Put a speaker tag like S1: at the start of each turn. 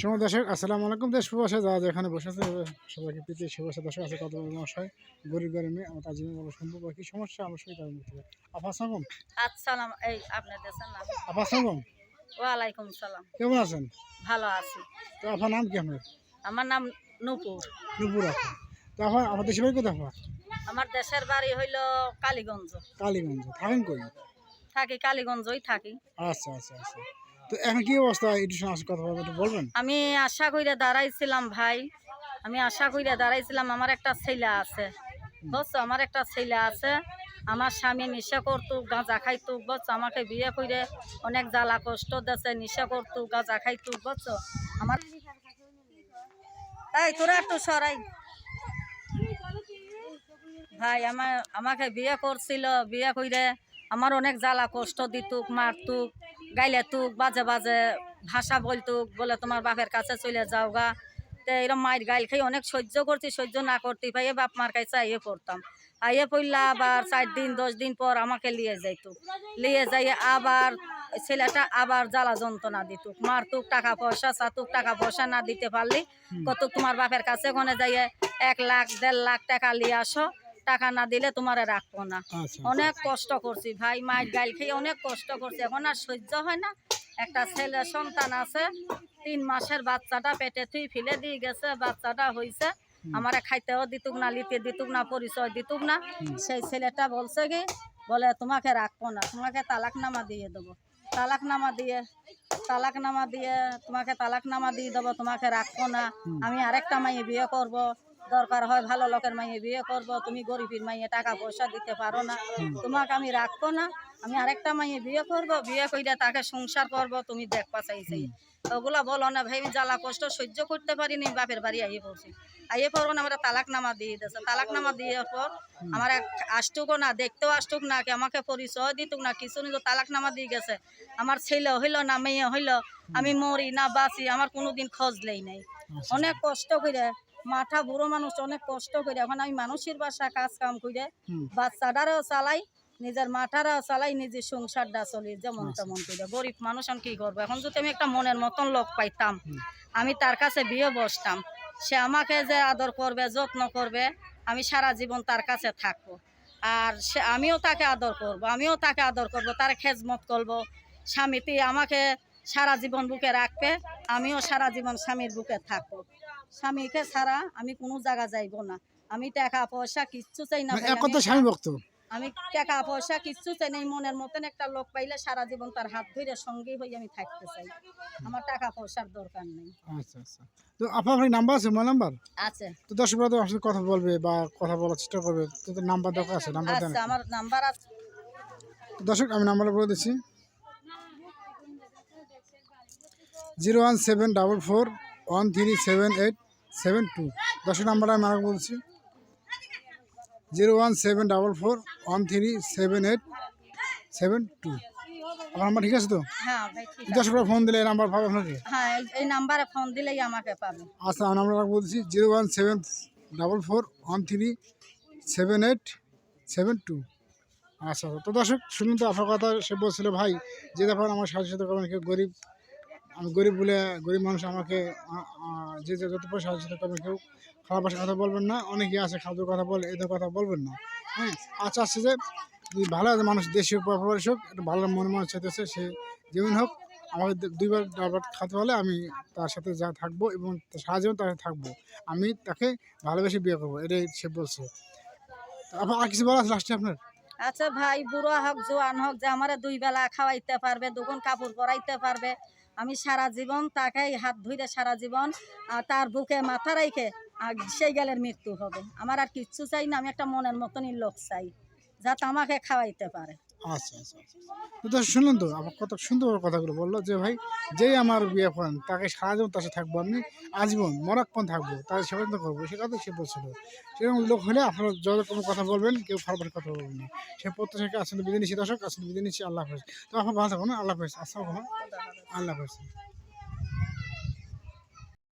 S1: সময় দর্শক আসসালামু আলাইকুম। দেশ প্রবাসে যারা যেখানে বসে আছে সবাইকে প্রীতি শুভেচ্ছা। দর্শক আছে কত মশাই গরিব গরিমে আমার তাজিমে বলো সম্ভব কি সমস্যা? আমার সঙ্গে আপা সালাম
S2: আসসালাম এই আপনার দেশের নাম?
S1: আপা সালাম
S2: ওয়ালাইকুম সালাম।
S1: কেমন আছেন?
S2: ভালো আছি।
S1: তো আপনার নাম কি আপনার?
S2: আমার নাম নূপুর।
S1: নুপুর আপা। তো আপা আমার দেশের বাড়ি কোথায় আপা?
S2: আমার দেশের বাড়ি হইল কালীগঞ্জ।
S1: কালীগঞ্জ। থাকেন কই?
S2: থাকি কালীগঞ্জই থাকি।
S1: আচ্ছা আচ্ছা আচ্ছা। তো এখন কি অবস্থা? আসে কথা বলবেন
S2: আমি আশা কইরে দাঁড়াইছিলাম ভাই। আমি আশা কইরে দাঁড়াইছিলাম, আমার একটা ছেলে আছে। বুঝছ? আমার একটা ছেলে আছে। আমার স্বামী নেশা করতো, গাঁজা খাইতো, বুঝছ? আমাকে বিয়ে করে অনেক জ্বালা কষ্ট দেশে নেশা করতো, গাঁজা খাইতো, বুঝছ? আমার এই, তোরা একটু সরাই। ভাই, আমার আমাকে বিয়ে করছিল, বিয়ে কইরে আমার অনেক জ্বালা কষ্ট দিতুক, মারতুক। গাইলে তুক বাজে বাজে ভাষা বলতুক বলে তোমার বাপের কাছে চলে যাও গা। তো এরকম মায়ের গাইল খেয়ে অনেক সহ্য করছি সহ্য না করতে পাই বাপ মার কাছে আইয়ে পড়তাম। আইয়ে পড়লে আবার চার দিন দশ দিন পর আমাকে নিয়ে যাইতো নিয়ে যাই আবার ছেলেটা আবার জ্বালা যন্ত্রণা দিতুক। মারতুক টাকা পয়সা চাতুক টাকা পয়সা না দিতে পারলি কত তোমার বাপের কাছে ওখানে যাইয়ে এক লাখ দেড় লাখ টাকা নিয়ে আসো টাকা না দিলে তোমারে রাখব না।
S1: আচ্ছা
S2: অনেক কষ্ট করছি। ভাই মায়ের গাইল খেয়ে অনেক কষ্ট করছি। এখন আর সহ্য হয় না। একটা ছেলে সন্তান আছে তিন মাসের বাচ্চাটা পেটে থুই ফেলে দিয়ে গেছে বাচ্চাটা হইছে। আমারে খাইতেও দিতুক না লিতে দিতুক না পরিচয় দিতুক না। সেই ছেলেটা বলছে কি বলে তোমাকে রাখব না তোমাকে তালাকনামা দিয়ে দেবো। তালাকনামা দিয়ে তালাকনামা দিয়ে তোমাকে তালাকনামা দিয়ে দেবো তোমাকে রাখব না। আমি আরেকটা মাইয়ে বিয়ে করব। দরকার হয় ভালো লোকের মাইয়ে বিয়ে করব তুমি গরিবের মাইয়ে টাকা পয়সা দিতে পারো না। তোমাকে আমি রাখব না আমি আরেকটা মাইয়ে বিয়ে করব বিয়ে করে তাকে সংসার করব তুমি দেখবা চাইছি ওগুলা বলো না ভাই জ্বালা কষ্ট সহ্য করতে পারিনি বাপের বাড়ি আইয়ে পড়ছি। আইয়ে পড়ব না আমরা তালাকনামা দিয়ে দিয়েছে তালাকনামা দিয়ে পর আমার আসটুকও না দেখতেও আসটুক না কি আমাকে পরিচয় দিতুক না কিছু নিত তালাকনামা দিয়ে গেছে। আমার ছেলে হইল না মেয়ে হইল আমি মরি না বাঁচি আমার কোনোদিন খোঁজ লেই নাই। অনেক কষ্ট করে মাথা বুড়ো মানুষ অনেক কষ্ট করে। এখন আমি মানুষের বাসা কাজ কাম করে। বাচ্চাটারও চালাই নিজের মাথারাও চালাই নিজের সংসারটা চলি যেমন তেমন করে। গরিব মানুষ আমি কি করব? এখন যদি আমি একটা মনের মতন লোক পাইতাম আমি তার কাছে বিয়ে বসতাম সে আমাকে যে আদর করবে যত্ন করবে আমি সারা জীবন তার কাছে থাকব। আর সে আমিও তাকে আদর করব আমিও তাকে আদর করব তার খেজমত করব। স্বামীতে আমাকে সারা জীবন বুকে রাখবে আমিও সারা জীবন স্বামীর বুকে থাকব। স্বামীকে ছাড়া আমি কোনো জায়গা যাইব না। আমি টাকা পয়সা কিচ্ছু চাই না
S1: মানে এক কথা স্বামী ভক্ত।
S2: আমি টাকা পয়সা কিচ্ছু চাই না মনের মতন একটা লোক পাইলে সারা জীবন তার হাত ধরে সঙ্গী হয়ে আমি থাকতে চাই। আমার টাকা পয়সার দরকার নেই।
S1: আচ্ছা আচ্ছা। তো আপনার নাম্বার আছে মোবাইল নাম্বার?
S2: আছে।
S1: তো দর্শকরা তো আপনার কথা বলবে বা কথা বলার চেষ্টা করবে তো নাম্বার দরকার আছে নাম্বার দেন
S2: আচ্ছা আমার নাম্বার আছে
S1: দর্শক আমি নাম্বারটা বলে দিচ্ছি। Zero one seven double four one three seven eight seven two. দর্শক নাম্বারটা আমি আরেকবার বলছি। Zero one seven double four one three seven eight seven two. আমার নাম্বার ঠিক আছে তো?
S2: হ্যাঁ আছে।
S1: দর্শকরা ফোন দিলে এই নাম্বার পাবে আপনাকে?
S2: হ্যাঁ এই- নাম্বারে ফোন দিলেই আমাকে পাবে।
S1: আচ্ছা আমার নাম্বার বলছি zero one seven double four one three seven eight seven two. আচ্ছা তো দর্শক শুনুন তো আপনার কথা সে বলছিল ভাই যে দেখুন আমার সাথে সাথে করবেন কেউ গরিব আমি গরিব বলে গরিব মানুষ আমাকে যে যে যত পয়সা সাহায্য সাথে করবেন কেউ খারাপ ভাষার কথা বলবেন না। অনেকে আছে খাদ্য কথা বলে, এদের কথা বলবেন না। হ্যাঁ আচ্ছা আসছে যে ভালো আছে মানুষ দেশীয় পরিবেশ হোক, একটু ভালো মনে মনে চাইতেছে, সে যেমন হোক, আমাকে দুইবার ডালভাত খাতে হলে আমি তার সাথে যা থাকব এবং জীবন তার সাথে থাকব। আমি তাকে ভালোবেসে বিয়ে করব, এটাই সে বলছে। আপনার আর কিছু বলা আছে লাস্টে আপনার?
S2: আচ্ছা ভাই, বুড়ো হোক, জোয়ান হোক, যে আমার দুই বেলা খাওয়াইতে পারবে, দুগুণ কাপড় পরাইতে পারবে আমি সারা জীবন তাকে হাত ধুইরে সারা জীবন তার বুকে মাথা আর সেই গেলের মৃত্যু হবে। আমার আর কিচ্ছু চাই না, আমি একটা মনের মতনই লোক চাই, যাতে আমাকে খাওয়াইতে পারে।
S1: আচ্ছা আচ্ছা আচ্ছা তো শুনুন তো, আমার কত সুন্দর কথাগুলো বলল যে, ভাই, যেই আমার বিয়ে করেন তাকে সারা জীবন তার সাথে থাকব আমি, আজীবন মরাক্ষণ থাকব, তার সেবা যত্ন করব। সে কথা সে বলছিল। সেরকম লোক হলে আপনারা যত কোনো কথা বলবেন, কেউ ফারবার কথা বলবেন না। সে প্রত্যাশাকে আসলে বিদায় নিচ্ছি দর্শক আসলে নিচ্ছি, আল্লাহ হাফেজ। তো আপনার ভালো থাকুন আল্লাহ হাফেজ। আসসালাম আল্লাহ হাফেজ।